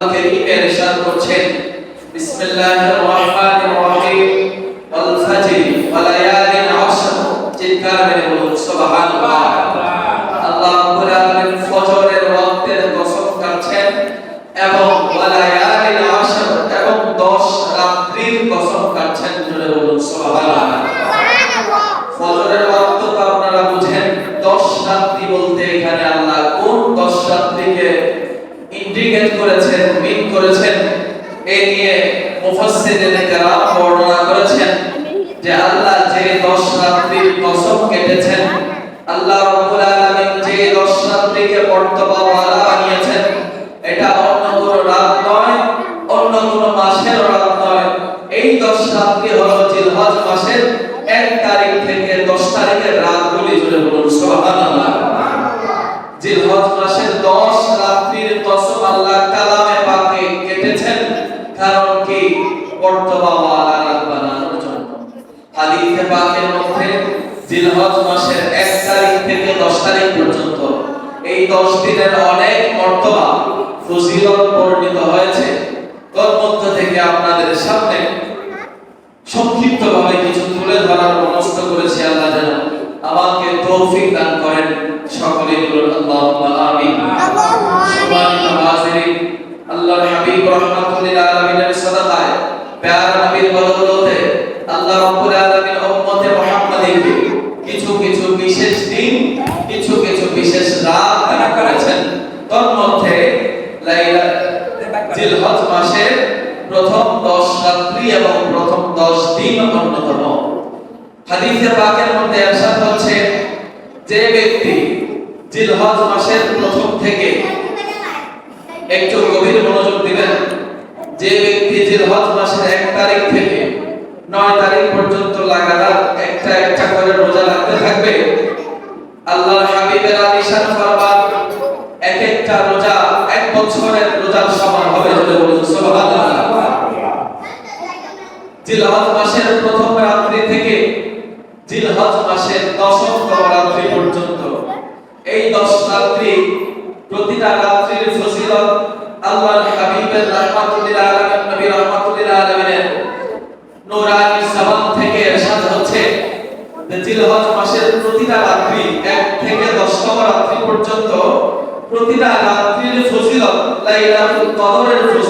তিনি পেরেশান করছেন। বিসমিল্লাহির রহমানির থেকে বর্তমান কষ্ট করেছি আল্লাহ যেন আমাকে তৌফিক দান করেন। সকলে বলুন, আল্লাহুম্মা হাবিব রাহমাতুল লিল আলামিনের সাদাকায় তারিখ থেকে নয় তারিখ পর্যন্ত লাগাতার একটা একটা করে রোজা রাখতে থাকবে। আল্লাহ হাবিবের আলিশান ফরমান এক একটা রোজা এক বছরের রোজার সমান হবে বলে বলেছেন সুবহানাল্লাহ। জিলহজ মাসের প্রথম রাত্রি থেকে জিলহজ মাসের দশম রাত্রি পর্যন্ত। এই দশ রাত্রি প্রতিটা রাত প্রতিটা রাত্রির ফসিলত লাইলাতুল কদরের ফসিলত।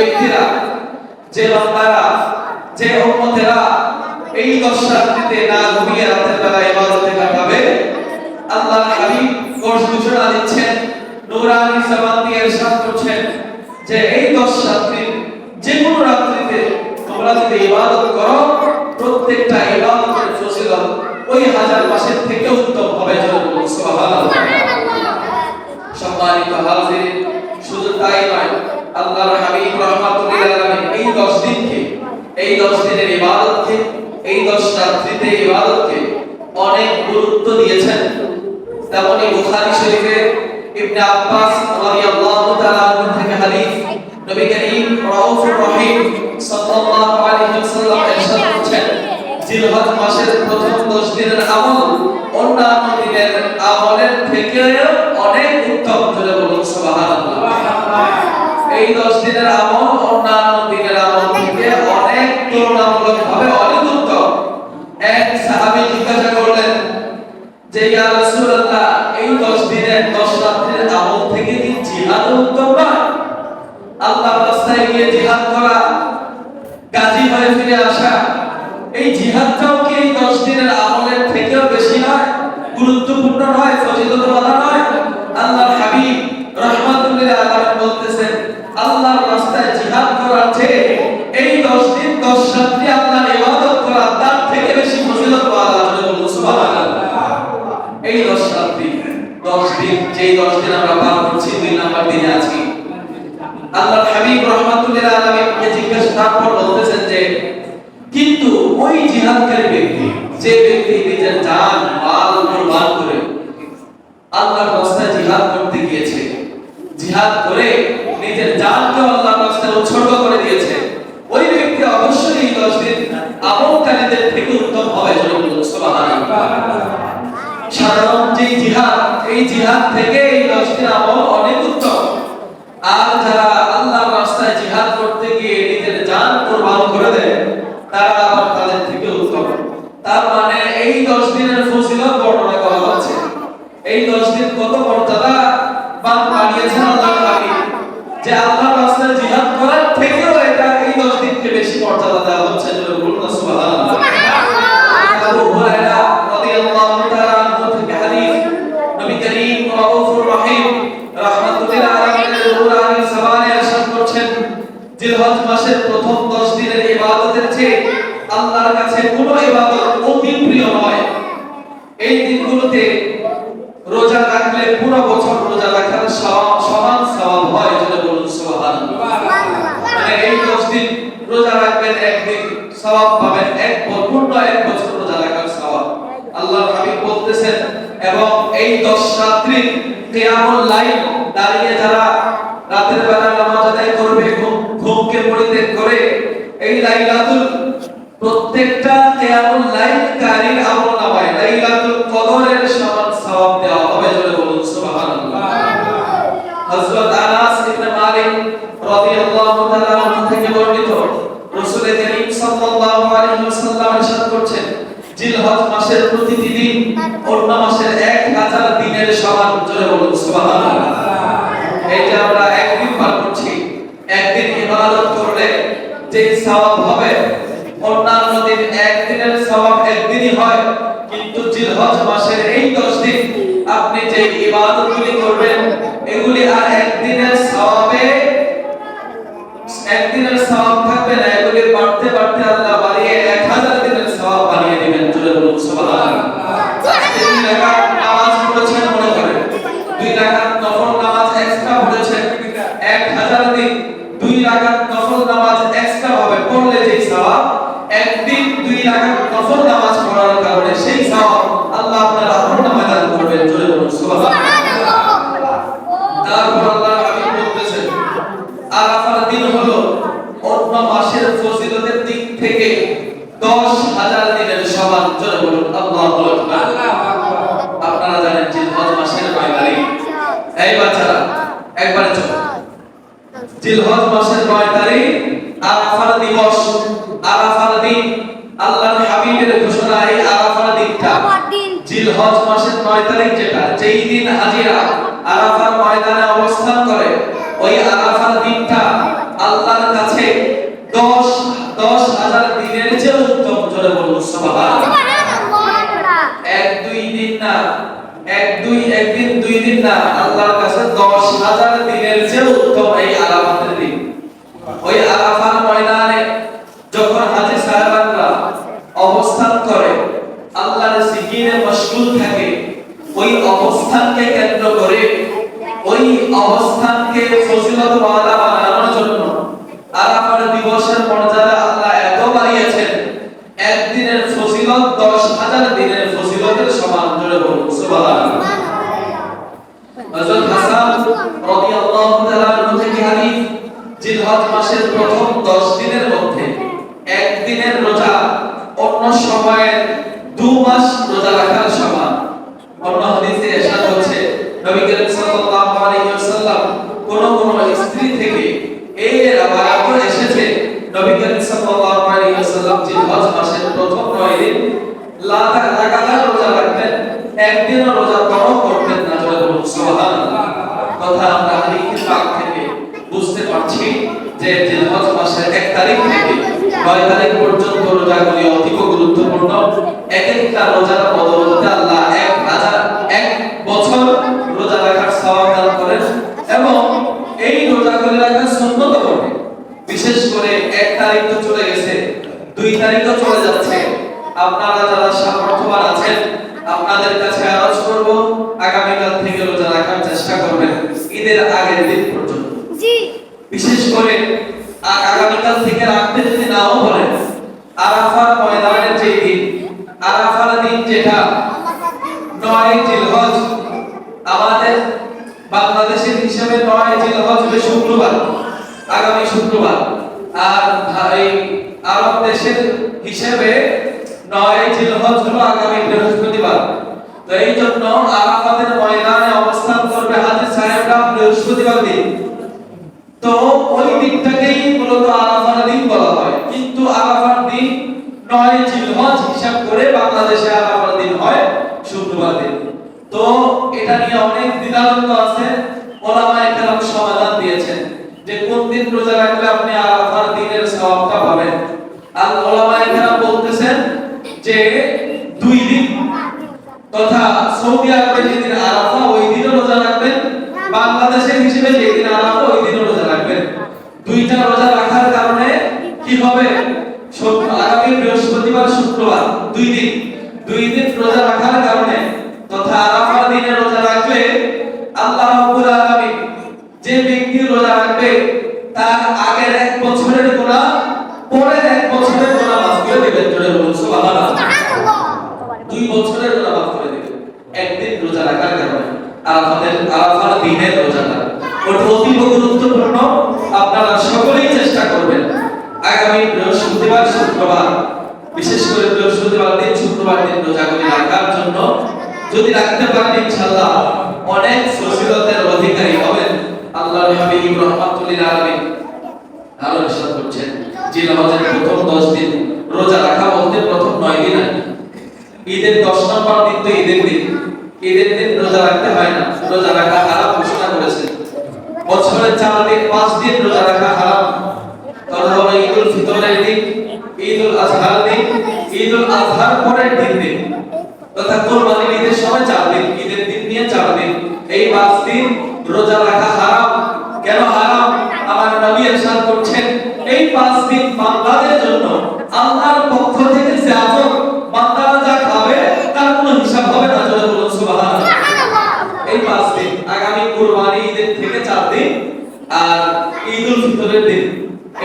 ব্যক্তিরা, যে বান্দারা, যে উম্মতেরা এই দশরাত্রিতে না ঘুমিয়ে রাতের বেলা ইবাদতে কাটাবে আল্লাহ হাবিব ঘোষণা দিচ্ছেন, নুরানি সাবান দিয়ে দশ দিনকে, এই দশ দিনের ইবাদতকে, এই দশ রাত্রিতে ইবাদতকে অনেক গুরুত্ব দিয়েছেন। তেমনি বুখারী শরীফে ইবনে আব্বাস রাদিয়াল্লাহু তাআলা থেকে হাদিস, নবী করিম রাউফুর রহিম সাল্লাল্লাহু আলাইহি ওয়াসাল্লাম ইরশাদ করেছেন, জিলহজ মাসের প্রথম 10 দিনের আমল অন্যান্য দিনের আমলের থেকে অনেক উত্তম। বলে বলুন সুবহানাল্লাহ। এই 10 দিনের আমল অন্যান্য যে জিহাদ এই জিহাদ থেকে জহুর আলী সাবানে আসান করছেন জিলহজ মাসের প্রথম 10 দিনের ইবাদতের চেয়ে আল্লাহর কাছে কোনো ইবাদত মাসের নয় তারিখ? আরাফার দিবস। আরাফার দিন। আল্লাহর হাবিবের ঘোষণা এই আরাফার দিনটা। জিলহজ মাসের নয় তারিখ যেটা যেই দিন হাজিরা। অবস্থানকে ফজিলতওয়ালা একদিনও রোজা তরক করতেন না কথা আমরা পাক থেকে বুঝতে পারছি যে জিলহজ মাসের এক তারিখ থেকে 9 তারিখ পর্যন্ত রোজাগুলি গুরুত্বপূর্ণ। এক একটা রোজার বদৌলতে আল্লাহ আরাফার ময়দানের যে দিন, আরাফার দিন যেটা, নয় জিলহজ। আমাদের বাংলাদেশের হিসাবে নয় জিলহজ হবে শুক্রবার, আগামী শুক্রবার। আর এই আরব দেশের হিসেবে নয় জিলহজ হলো আগামী বৃহস্পতিবার তো এই জন্য আরাফাতের ময়দানে অবস্থান করবে হাজির সাহেবরা বৃহস্পতিবার দিন তো ওই দিনটাকেই মূলত আরাফার দিন বলা হয় কিন্তু আরাফার দিন নয় জিলহজ হিসাব করে বাংলাদেশে আরাফার দিন হয় শুক্রবার দিন তো এটা নিয়ে অনেক দ্বিধাদ্বন্দ্ব আছে ওলামায়ে কেরাম সমাধান দিয়েছেন যে কোন দিন রোজা রাখলে আপনি আরাফার দিনের সওয়াবটা পাবেন আর ওলামায়ে কেরাম বলতেছেন যে দুই দিন তথা সৌদি আরবে যেদিন আরাফা ওই দিনও রোজা রাখবেন বাংলাদেশের হিসেবে যেদিন আরাফা ওই দিনও রোজা রাখবেন দুইটা রোজা রাখার কারণে কি হবে শুক্র- আগামী বৃহস্পতিবার শুক্রবার দুই দিন দুই দিন রোজা রাখার কারণে তথা আরাফার দিনে রোজা রাখলে আল্লাহ রাব্বুল আলামিন যে ব্যক্তি রোজা রাখবে তার আগের এক বছরের গুনাহ পরের এক বছরের গুনাহ মাফ করে দেবেন জোরে বলুন সুবহানাল্লাহ দুই বছরের রোজা মাফ করে দিবেন একদিন রাখার কারণে আরাফাতের আরাফার দিনের রোজাটা ওটা অতীব গুরুত্বপূর্ণ। আপনারা সকলেই চেষ্টা করবেন। আগামী বৃহস্পতিবার, শুক্রবার, বিশেষ করে বৃহস্পতিবার দিন, শুক্রবার দিন রোজাগুলি রাখার জন্য। যদি রাখতে পারেন, ইনশাআল্লাহ, অনেক ফজিলতের অধিকারী হবেন। আল্লাহর হাবিব রহমাতুল্লিল আলামিন আরও ইরশাদ করছেন। জিলহজের প্রথম 10 দিন রোজা রাখা বলতে প্রথম 9 দিন আর ঈদের 10 নম্বর দিন তো ঈদের দিন। ঈদের দিন রোজা রাখতে হয় না। রোজা রাখা হারাম, ঘোষণা করেছেন। বছরের চার দিন, পাঁচ দিন রোজা রাখা হারাম। কারণ হলো ঈদুল ফিতরের দিন, ঈদুল আজহার দিন, ঈদুল আজহার পরের দিন দিন। তথা কোরবানির ঈদের সময় 4 দিন ঈদের দিন নিয়ে 4 দিন এই 5 দিন রোজা রাখা হারাম কেন হারাম আমার নবী ইরশাদ করছেন এই 5 দিন বান্দাদের জন্য আল্লাহর পক্ষ থেকে যে আজব বান্দারা যা খাবে তার কোনো হিসাব হবে না জোরে বলুন সুবহানাল্লাহ এই পাঁচ দিন আগামী কুরবানি ঈদের থেকে চার দিন আর ঈদুল ফিতরের দিন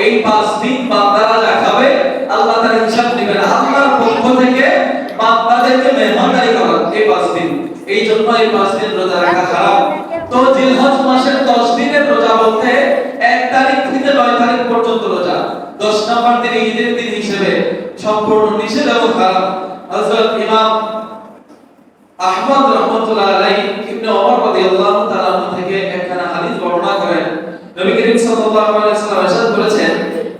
এই পাঁচ দিন বান্দারা যা খাবে আল্লাহ তার হিসাব নেবেন আল্লাহর পক্ষ থেকে বান্দাদেরকে মেহমানদারি করা এই পাঁচ দিন এই জন্য এই পাঁচ দিন রোজা রাখা হারাম তো জিলহজ মাসের 10 দিনের রোজা বলতে এক তারিখ থেকে 9 তারিখ পর্যন্ত রোজা 10 নম্বর দিন ঈদের দিন হিসেবে সম্পূর্ণ ইমাম আহমদ ইবনে ওমর রাদিয়াল্লাহু তাআলা থেকে একখানা হাদিস বর্ণনা করেন। নবী করিম সাল্লাল্লাহু আলাইহি ওয়াসাল্লাম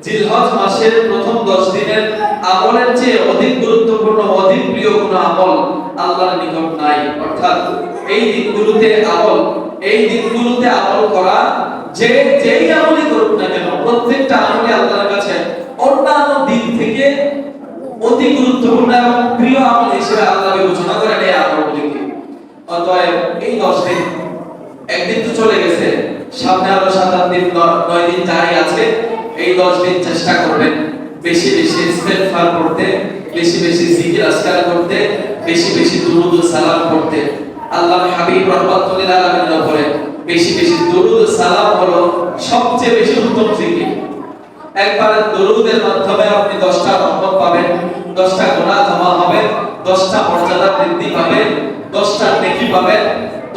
জিলহজ মাসের প্রথম 10 দিনের আমলের চেয়ে অধিক গুরুত্বপূর্ণ, অধিক প্রিয় আমল আল্লাহর নিকট নাই। অর্থাৎ এই দিনগুলোতে আমল, এই দিনগুলোতে আমল করা যে যেই আমলই করুক না কেন প্রত্যেকটা আমলই আল্লাহর কাছে অন্যান্য দিন থেকে অতি গুরুত্বপূর্ণ এবং প্রিয় আমল হিসেবে আল্লাহ বিবেচনা করেন এই আমলগুলিকে অতএব এই দশ দিন, একদিন তো চলে গেছে, সামনে আরও সাত আট দিন নয় দিন জারি আছে, এই দশ দিন চেষ্টা করবেন। বেশি বেশি ইস্তেগফার করতে, বেশি বেশি জিকির আজকার করতে, বেশি বেশি দুরুদ সালাম করতে আল্লাহর হাবিব রহমাতুল্লাহ আলামিনের উপরে বেশি বেশি দরুদ সালাম হলো সবচেয়ে বেশি উত্তম জিকির। একবার দরুদের মাধ্যমে আপনি দশটা রহমত পাবেন, দশটা গুনাহ জমা হবে, দশটা মর্যাদা বৃদ্ধি পাবে, দশটা নেকি পাবেন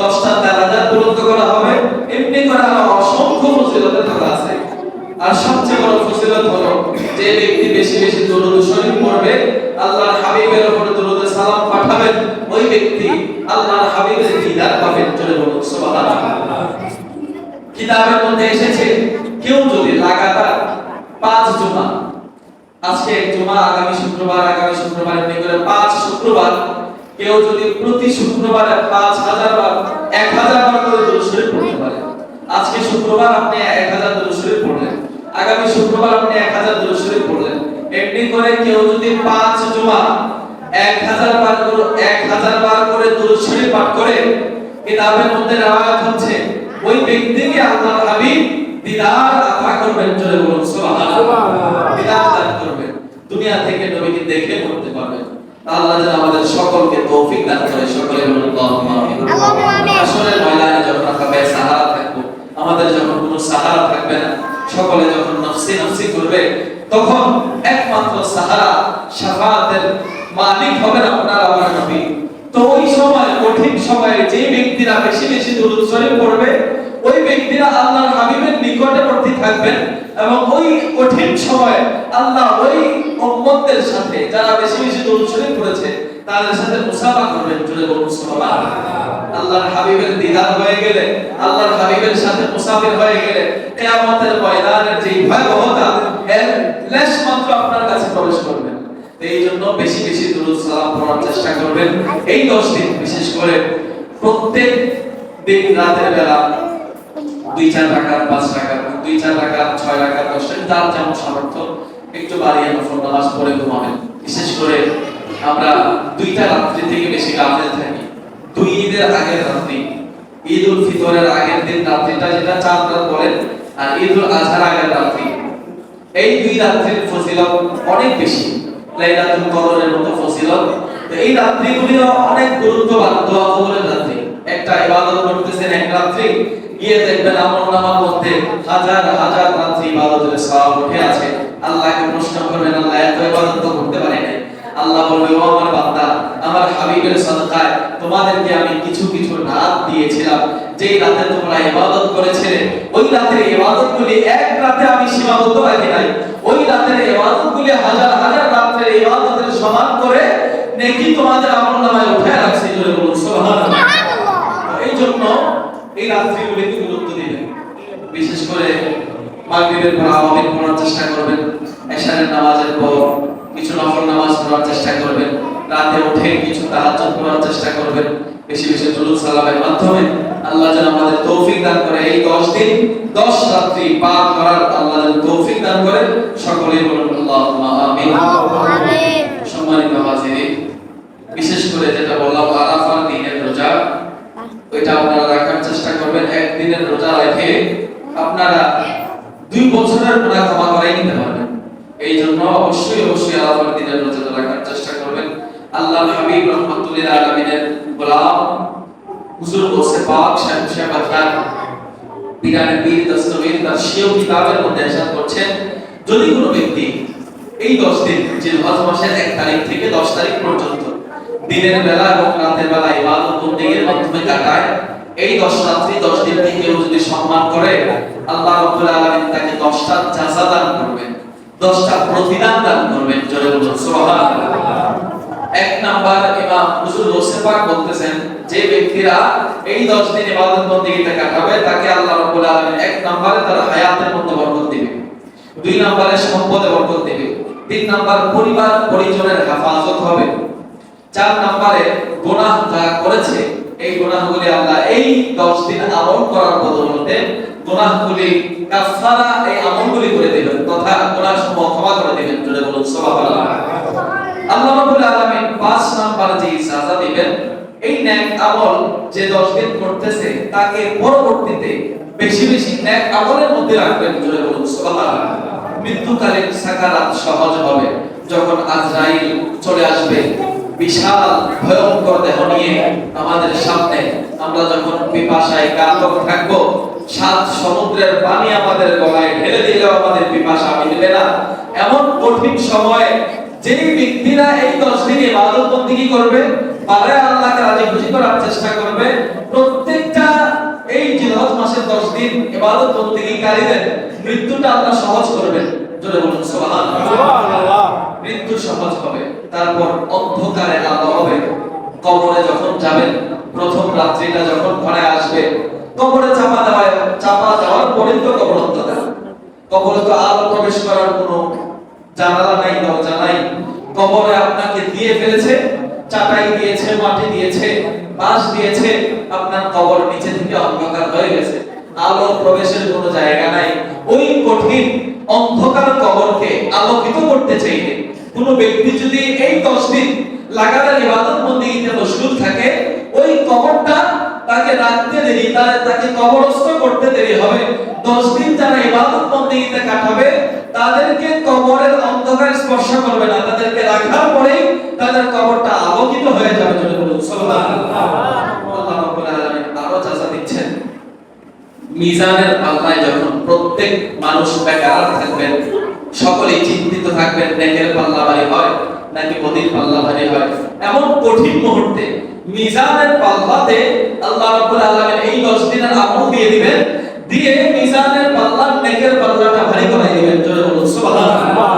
দশটা দারাজা পূরণ করা হবে, এমনি করে অসংখ্য ফজিলতের কথা আছে। আর সবচেয়ে বড় ফজিলত হলো যে ব্যক্তি বেশি বেশি দরুদ শরীফ পড়বে, আল্লাহর হাবিবের উপরে দরুদ সালাম পাঠাবেন, ওই ব্যক্তি আল্লাহর হাবিবের দিদার পাবেন চলে বলুন, সুবহানাল্লাহ। কিতাবের মধ্যে এসেছে, কেউ যদি লাগাতার পাঁচ জুমা, আজকে জুমা, আগামী শুক্রবার আগামী শুক্রবার এমনি করে পাঁচ শুক্রবার, কেউ যদি প্রতি শুক্রবারে পাঁচ হাজার বার, এক হাজার বার করে দরুদ শরীফ পড়তে পারে। আজকে শুক্রবার আপনি এক হাজার দরুদ শরীফ পড়লেন। আগামী শুক্রবার আপনি এক হাজার দরুদ শরীফ পড়লেন এমনি করে কেউ যদি পাঁচ জুমা এক হাজার বার করে এক হাজার বার করে দরুদ শরীফ পাঠ করে কিতাবের মধ্যে রেওয়ায়াত হচ্ছে ওই ব্যক্তিকে আল্লাহর হাবিব দিদার আতা করবেন জোরে বলুন সুবহানাল্লাহ। দিদার দান করবেন। দুনিয়া থেকে নবীকে দেখে পড়তে পারবেন। আল্লাহ যেন আমাদের সকলকে তৌফিক দান করে সকলে বলুন আল্লাহুম্মা আমিন। আল্লাহুম্মা আমিন। আসলে ময়দানে যখন আমরা বেসাহারা থাকব আমাদের যখন কোনো সাহারা থাকবে না সকলে যখন নফসি নফসি করবে, তখন একমাত্র সাহারা শাফাতের মালিক হবেন আপনার আমার নবী। তো ওই সময়, কঠিন সময়ে যে ব্যক্তিরা বেশি বেশি দরুদ শরীফ পড়বে, ওই ব্যক্তিরা আল্লাহর হাবিবের নিকটবর্তী থাকবেন এবং ওই কঠিন সময়ে আল্লাহ ওই উম্মতদের সাথে, যারা বেশি বেশি দরুদ শরীফ পড়েছে তাদের সাথে মুসাফা করবেন জুড়ে বলুন সুবহান আল্লাহর হাবিবের দিদার হয়ে গেলে, আল্লাহর হাবিবের সাথে মুসাফির হয়ে গেলে, কিয়ামতের ময়দানের যে ভয়াবহতা, এর লেশ মাত্র আপনার কাছে প্রবেশ করবে। এই জন্য বেশি বেশি দুরূদ সালাম পড়ার চেষ্টা করবেন। এই 10 দিন, বিশেষ করে প্রত্যেক দিন রাতের বেলা দুই চার রাকাত, পাঁচ রাকাত, দুই চার রাকাত, ছয় রাকাত, দশ রাকাত যার যেমন সামর্থ্য, একটু বাড়িয়ে নফল নামাজ পড়ে ঘুমাবেন। বিশেষ করে আমরা দুইটা রাত্রি থেকে বেশি গাফেল থাকি। দুই ঈদের আগের রাত্রি। ঈদ উল ফিতরের আগের দিন রাত্রিটা যেটা চাঁদ রাত বলেন, আর ঈদ উল আজহার আগের রাত্রি। এই দুই রাত্রির ফজিলত অনেক বেশি। লাইলাতুল কদরের মতো ফজিলত। তো এই রাত্রিগুলিও অনেক গুরুত্ববান, দোয়া কবুলের রাত্রি। একটা ইবাদত করতেছেন এক রাত্রি, গিয়ে দেখবেন আমল নামার মধ্যে হাজার হাজার রাত্রি ইবাদতের সওয়াব উঠে আছে। আল্লাহকে প্রশ্ন করবেন, আল্লাহ এত ইবাদত করতে পারি না। আল্লাহ বলবে ও আমার বান্দা আমার হাবিবের সাদকায় তোমাদেরকে আমি কিছু কিছু রাত দিয়েছিলাম। যেই রাতে তোমরা ইবাদত করেছিলে ওই রাতের ইবাদতগুলি এক রাতে আমি সীমাবদ্ধ রাখি নাই। ওই রাতের ইবাদতগুলি হাজার হাজার রাতের ইবাদতের সমান করে নেকি তোমাদের আমলনামায় উঠে রাখছি জোরে বলুন সুবহানাল্লাহ। এই জন্য এই রাত্রিগুলিকে গুরুত্ব দিবেন বিশেষ করে মাগরিবের পর আওয়ামী পড়ার চেষ্টা করবেন এশারের নামাজের পর। কিছু নফল নামাজ পড়ার চেষ্টা করবেন রাতে উঠে কিছু তাহাজ্জুদ পড়ার চেষ্টা করবেন বেশি বেশি দুরূদ সালামের মাধ্যমে আল্লাহ যেন আমাদের তৌফিক দান করে। এই 10 দিন 10 রাত্রি পার করার আল্লাহ যেন তৌফিক দান করে। সকলেই বলুন আল্লাহুম্মা আমিন। সম্মানিত হাজিরিন বিশেষ করে যেটা বললাম আরাফার দিনের রোজা। ওইটা আপনারা রাখার চেষ্টা করবেন একদিনের রোজা রেখে আপনারা দুই বছরের গুনাহ ক্ষমা করাই নিতে পারবেন। এই জন্য অবশ্যই অবশ্যই আরাফার দিনের রোজা রাখার চেষ্টা করবেন। আল্লাহ হাবিব রহমাতুল্লাহ আলামিনের গোলাম হুজুর গোসে পাক শাহ শাহ খান বিরানে বীর দস্তবীর, তার সেও কিতাবের মধ্যে এরশাদ করছেন যদি কোনো ব্যক্তি এই 10 দিন জিলহজ মাসের 1 তারিখ থেকে 10 তারিখ পর্যন্ত দিনের বেলা এবং রাতের বেলা ইবাদত বন্দেগীর মাধ্যমে কাটায়, এই 10 রাত্রি 10 দিনকে কেউ যদি সম্মান করে, আল্লাহ রাব্বুল আলামিন তাকে 10টা জাযা দান করবেন। 10টা প্রতিদান দান করবেন, জোরে বলুন, সুবহানাল্লাহ। এক নাম্বার ইমাম হুজুর হোসেন পাক বলতেছেন, যে ব্যক্তিরা এই 10 দিন ইবাদত বন্দেগীতে কাটাবে, তাকে আল্লাহ রাব্বুল আলামিন এক নম্বরে তার হায়াতের মধ্যে বরকত দিবে, দুই নম্বরে সম্পদে বরকত দিবে, তিন নাম্বার পরিবার পরিজনের হেফাজত হবে, চার নম্বরে গুনাহ যারা করেছে এই গুনাহগুলি আল্লাহ এই 10 দিন আমল করার বদৌলতে গুনাহগুলি কাফারা এই আমলগুলি করে দিবেন, তথা গুনাহ সমূহ ক্ষমা করে দিবেন, জোরে বলুন, সুবহানাল্লাহ। আল্লাহ রাব্বুল আলামিন পাঁচ নাম্বার যে সাজা দিবেন, এই নেক আমল যে 10 দিন করতেছে, তাকে পরবর্তীতে বেশি বেশি নেক আমলের মধ্যে রাখবেন, জোরে বলুন, সুবহানাল্লাহ। মৃত্যুকালীন সাকারাত সহজ হবে, যখন আজরাইল চলে আসবে বিশাল, ভয়ঙ্কর দেহ নিয়ে আমাদের সামনে আমরা যখন পিপাসায় কাতর থাকব, সাত সমুদ্রের পানি আমাদের গলায় ঢেলে দিলেও আমাদের পিপাসা মিটবে না। এমন কঠিন সময়ে যেই ব্যক্তিরা এই দশ দিন ইবাদত বন্দিগি করবে? পারে আল্লাহকে রাজি খুশি করার চেষ্টা করবে। প্রত্যেকটা এই জিলহজ মাসের 10 দিন ইবাদত বন্দিগিকারীদের মৃত্যুটা আল্লাহ সহজ করবেন। জোরে বলুন সুবহানাল্লাহ। মৃত্যু সহজ হবে তারপর অন্ধকারে আলো হবে। কবরে যখন যাবেন প্রথম রাত্রিটা যখন ঘরে আসবে কবরে চাপা দেওয়া চাপা যাওয়ার পরে তো কবর অন্ধকার। কবরে তো আলো প্রবেশ করার কোনো জানালা নাই দরজা নাই। কবরে আপনাকে দিয়ে ফেলেছে চাটাই দিয়েছে মাটি দিয়েছে বাঁশ দিয়েছে। আপনার কবর নিচে থেকে অন্ধকার হয়ে গেছে। আলো প্রবেশের কোনো জায়গা নাই। ওই কঠিন অন্ধকার কবরকে আলোকিত করতে চাইলে কোন ব্যক্তি যদি এই 10 দিন লাগাতার ইবাদত বন্দেগীতে মশগুল থাকে, ওই কবরটা তাকে রাখতে দেরি তার- তাকে কবরস্থ করতে দেরি হবে। 10 দিন যারা ইবাদত বন্দেগীতে কাটাবে, তাদেরকে কবরের অন্ধকার স্পর্শ করবে না। তাদেরকে রাখার পরেই তাদের কবরটা আলোকিত হয়ে যাবে। সুবহানাল্লাহ। আল্লাহ রাব্বুল আলামিন আরও দিচ্ছেন মিজানের পাল্লায় যখন প্রত্যেক মানুষ বেকার থাকবেন সকলেই চিন্তিত থাকবেন নেকের পাল্লা ভারী হয় নাকি বদির পাল্লা ভারী হয়, এমন কঠিন মুহূর্তে মিজানের পাল্লাতে আল্লাহ রাব্বুল আলামিন এই 10 দিনের আমল দিয়ে দিবেন, দিয়ে মিজানের পাল্লা নেকের পাল্লাটা ভারী করে দিবেন, জোরে বলুন, সুবহানাল্লাহ।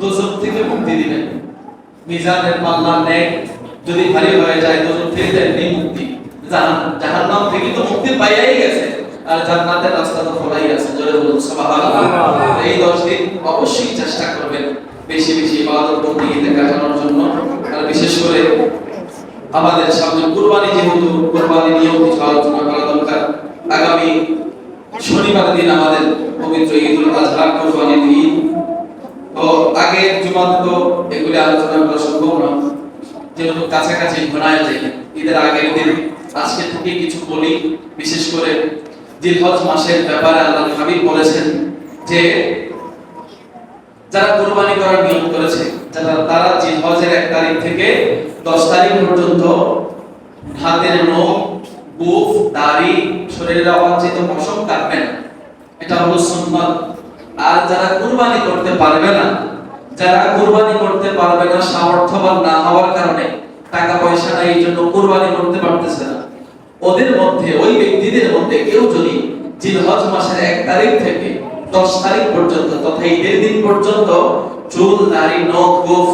দোজখ থেকে মুক্তি দিবেন। মিজানের পাল্লা নেক যদি ভারী হয়ে যায় দোজখ থেকে মুক্তি। জাহান্নাম থেকে তো মুক্তি পাইয়াই আর জান্নাতের রাস্তা তো খোলাই আছে জোরে বলুন সুবহানাল্লাহ। এই 10 দিন অবশ্যই চেষ্টা করবেন বেশি বেশি ইবাদত গিয়ে কাটানোর জন্য। আর বিশেষ করে আমাদের সামনে কুরবানি যেহেতু কুরবানি নিয়েও কিছু আলোচনা করা দরকার। আগামী শনিবার দিন আমাদের পবিত্র ঈদুল আজহা কুরবানির ঈদ। তো আগে জুমাতে তো এগুলি আলোচনা করা সম্ভব না। যেহেতু কাছাকাছি ঘনায় যায় ঈদের আগের দিন। আজকে থেকে কিছু বলি বিশেষ করে জিলহজ মাসের ব্যাপারে আল্লাহ হাবিব বলেছেন যে যারা কুরবানি করার নিয়ম করেছে, যারা, তারা জিলহজের এক তারিখ থেকে দশ তারিখ পর্যন্ত হাতের নখ বুফ দাড়ি, শরীরের অবাঞ্ছিত পশম না। এটা হলো সুন্নাত। আর যারা কুরবানি করতে পারবে না, যারা কুরবানি করতে পারবে না, সামর্থ্যবান না হওয়ার কারণে টাকা পয়সা নাই, এই জন্য কুরবানি করতে পারতেছে না। ওদের মধ্যে, ওই ব্যক্তিদের মধ্যে কেউ যদি জিলহজ মাসের এক তারিখ থেকে দশ তারিখ পর্যন্ত তথা ঈদের দিন পর্যন্ত চুল দাড়ি নখ, গোফ